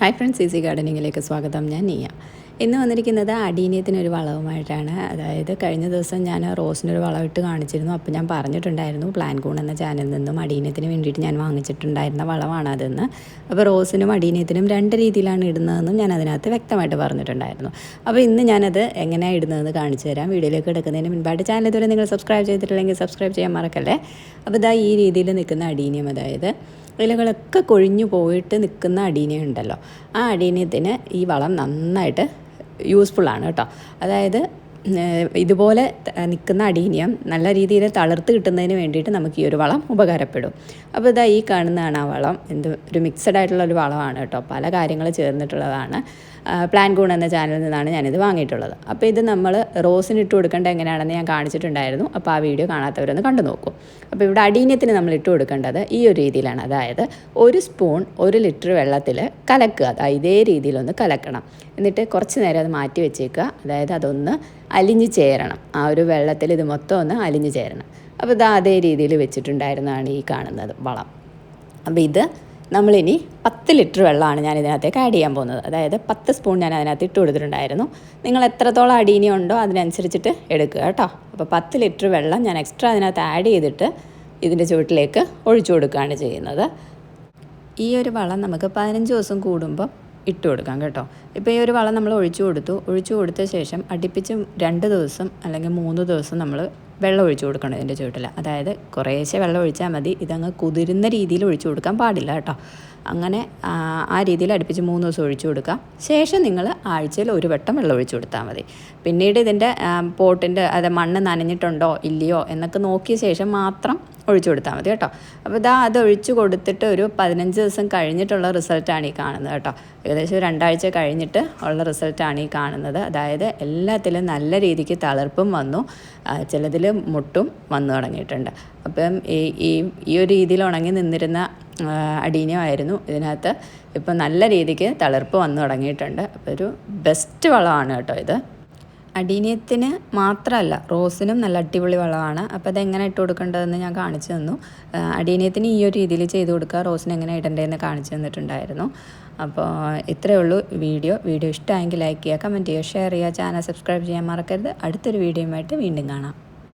Hi friends easy ഗാർഡനിങ്ങിലേക്ക് സ്വാഗതം. ഞാൻ നീയ. ഇന്ന് വന്നിരിക്കുന്നത് അടീനിയത്തിനൊരു വളവുമായിട്ടാണ്. അതായത് കഴിഞ്ഞ ദിവസം ഞാൻ റോസിനൊരു വളമിട്ട് കാണിച്ചിരുന്നു. അപ്പോൾ ഞാൻ പറഞ്ഞിട്ടുണ്ടായിരുന്നു പ്ലാൻ കൂൺ എന്ന ചാനലിൽ നിന്നും അടീനിയത്തിന് വേണ്ടിയിട്ട് ഞാൻ വാങ്ങിച്ചിട്ടുണ്ടായിരുന്ന വളമാണ് അതെന്ന്. അപ്പോൾ റോസിനും അടീനിയത്തിനും രണ്ട് രീതിയിലാണ് ഇടുന്നതെന്നും ഞാൻ അതിനകത്ത് വ്യക്തമായിട്ട് പറഞ്ഞിട്ടുണ്ടായിരുന്നു. അപ്പോൾ ഇന്ന് ഞാനത് എങ്ങനെയാണ് ഇടുന്നതെന്ന് കാണിച്ചു തരാം. വീഡിയോയിലേക്ക് എടുക്കുന്നതിന് മുൻപായിട്ട് ചാനൽ ഇതുവരെ നിങ്ങൾ സബ്സ്ക്രൈബ് ചെയ്തിട്ടില്ലെങ്കിൽ സബ്സ്ക്രൈബ് ചെയ്യാൻ മറക്കല്ലേ? അപ്പോൾ ഇതാ ഈ രീതിയിൽ നിൽക്കുന്ന അടീനിയം അതായത് ഇലകളൊക്കെ കൊഴിഞ്ഞു പോയിട്ട് നിൽക്കുന്ന അടീന ഉണ്ടല്ലോ. ആ അടീനത്തിന് ഈ വളം നന്നായിട്ട് യൂസ്ഫുള്ളാണ് കേട്ടോ. അതായത് ഇതുപോലെ നിൽക്കുന്ന അടീനിയം നല്ല രീതിയിൽ തളർത്ത് കിട്ടുന്നതിന് വേണ്ടിയിട്ട് നമുക്ക് ഈ ഒരു വളം ഉപകാരപ്പെടും. അപ്പോൾ ഇതാ ഈ കാണുന്നതാണ് ആ വളം. എന്ത് ഒരു മിക്സഡ് ആയിട്ടുള്ള ഒരു വളമാണ് കേട്ടോ. പല കാര്യങ്ങൾ ചേർന്നിട്ടുള്ളതാണ്. പ്ലാൻ ഗൂൺ എന്ന ചാനലിൽ നിന്നാണ് ഞാനിത് വാങ്ങിയിട്ടുള്ളത്. അപ്പോൾ ഇത് നമ്മൾ റോസിന് ഇട്ട് കൊടുക്കേണ്ട എങ്ങനെയാണെന്ന് ഞാൻ കാണിച്ചിട്ടുണ്ടായിരുന്നു. അപ്പോൾ ആ വീഡിയോ കാണാത്തവരൊന്ന് കണ്ടു നോക്കും. അപ്പോൾ ഇവിടെ അടീനത്തിന് നമ്മൾ ഇട്ട് കൊടുക്കേണ്ടത് ഈ ഒരു രീതിയിലാണ്. അതായത് ഒരു സ്പൂൺ ഒരു ലിറ്റർ വെള്ളത്തിൽ കലക്കുക. അതായത് ഇതേ രീതിയിലൊന്ന് കലക്കണം. എന്നിട്ട് കുറച്ച് നേരം അത് മാറ്റി വെച്ചേക്കുക. അതായത് അതൊന്ന് അലിഞ്ഞ് ചേരണം. ആ ഒരു വെള്ളത്തിൽ ഇത് മൊത്തം ഒന്ന് അലിഞ്ഞു ചേരണം. അപ്പോൾ ഇത് അതേ രീതിയിൽ വെച്ചിട്ടുണ്ടായിരുന്നതാണ് ഈ കാണുന്നത് വളം. അപ്പോൾ ഇത് നമ്മളിനി പത്ത് ലിറ്റർ വെള്ളമാണ് ഞാൻ ഇതിനകത്തേക്ക് ആഡ് ചെയ്യാൻ പോകുന്നത്. അതായത് പത്ത് സ്പൂൺ ഞാൻ അതിനകത്ത് ഇട്ട് കൊടുത്തിട്ടുണ്ടായിരുന്നു. നിങ്ങൾ എത്രത്തോളം അടീനി ഉണ്ടോ അതിനനുസരിച്ചിട്ട് എടുക്കുക കേട്ടോ. അപ്പോൾ പത്ത് ലിറ്റർ വെള്ളം ഞാൻ എക്സ്ട്രാ അതിനകത്ത് ആഡ് ചെയ്തിട്ട് ഇതിന്റെ ചുവട്ടിലേക്ക് ഒഴിച്ചു കൊടുക്കുകയാണ് ചെയ്യുന്നത്. ഈ ഒരു വളം നമുക്ക് പതിനഞ്ച് ദിവസം കൂടുമ്പോൾ ഇട്ട് കൊടുക്കാം കേട്ടോ. ഇപ്പോൾ ഈ ഒരു വളം നമ്മൾ ഒഴിച്ചു കൊടുത്തു. ഒഴിച്ചു കൊടുത്ത ശേഷം അടുപ്പിച്ച് രണ്ട് ദിവസം അല്ലെങ്കിൽ മൂന്ന് ദിവസം നമ്മൾ വെള്ളം ഒഴിച്ചു കൊടുക്കണം ഇതിന്റെ ചുവട്ടിൽ. അതായത് കുറേശ്ശെ വെള്ളം ഒഴിച്ചാൽ മതി. ഇതങ്ങ് കുതിരുന്ന രീതിയിൽ ഒഴിച്ചു കൊടുക്കാൻ പാടില്ല കേട്ടോ. അങ്ങനെ ആ, രീതിയിൽ അടുപ്പിച്ച് മൂന്ന് ദിവസം ഒഴിച്ചു കൊടുക്കുക ശേഷം നിങ്ങൾ ആഴ്ചയിൽ ഒരു വട്ടം വെള്ളം ഒഴിച്ചു കൊടുത്താൽ മതി. പിന്നീട് ഇതിന്റെ പോട്ടിന്റെ അത് മണ്ണ് നനഞ്ഞിട്ടുണ്ടോ ഇല്ലയോ എന്നൊക്കെ നോക്കിയ ശേഷം മാത്രം ഒഴിച്ചു കൊടുത്താൽ മതി കേട്ടോ. അപ്പോൾ ഇതാ അത് ഒഴിച്ചു കൊടുത്തിട്ട് ഒരു പതിനഞ്ച് ദിവസം കഴിഞ്ഞിട്ടുള്ള റിസൾട്ടാണ് ഈ കാണുന്നത് കേട്ടോ. ഏകദേശം രണ്ടാഴ്ച കഴിഞ്ഞിട്ട് ഉള്ള റിസൾട്ടാണ് ഈ കാണുന്നത്. അതായത് എല്ലാത്തിലും നല്ല രീതിക്ക് തളിർപ്പും വന്നു. ചിലതിൽ മുട്ടും വന്നു തുടങ്ങിയിട്ടുണ്ട്. അപ്പം ഈ ഈ ഒരു രീതിയിൽ ഉണങ്ങി നിന്നിരുന്ന അടീനിയമായിരുന്നു ഇതിനകത്ത് ഇപ്പം നല്ല രീതിക്ക് തളിർപ്പ് വന്നു തുടങ്ങിയിട്ടുണ്ട്. അപ്പോൾ ഒരു ബെസ്റ്റ് വളമാണ് കേട്ടോ ഇത്. അടീനിയത്തിന് മാത്രമല്ല റോസിനും നല്ല അടിപൊളി വളമാണ്. അപ്പോൾ അതെങ്ങനെ ഇട്ട് കൊടുക്കേണ്ടതെന്ന് ഞാൻ കാണിച്ചു തന്നു. അടീനിയത്തിന് ഈ ഒരു രീതിയിൽ ചെയ്ത് കൊടുക്കുക റോസിന് എങ്ങനെ ഇടേണ്ടതെന്ന് കാണിച്ചു തന്നിട്ടുണ്ടായിരുന്നു. അപ്പോൾ ഇത്രയേ ഉള്ളൂ വീഡിയോ. വീഡിയോ ഇഷ്ടമായെങ്കിൽ ലൈക്ക് ചെയ്യുക കമന്റ് ചെയ്യുക ഷെയർ ചെയ്യുക ചാനൽ സബ്സ്ക്രൈബ് ചെയ്യാൻ മറക്കരുത്. അടുത്തൊരു വീഡിയോയുമായിട്ട് വീണ്ടും കാണാം.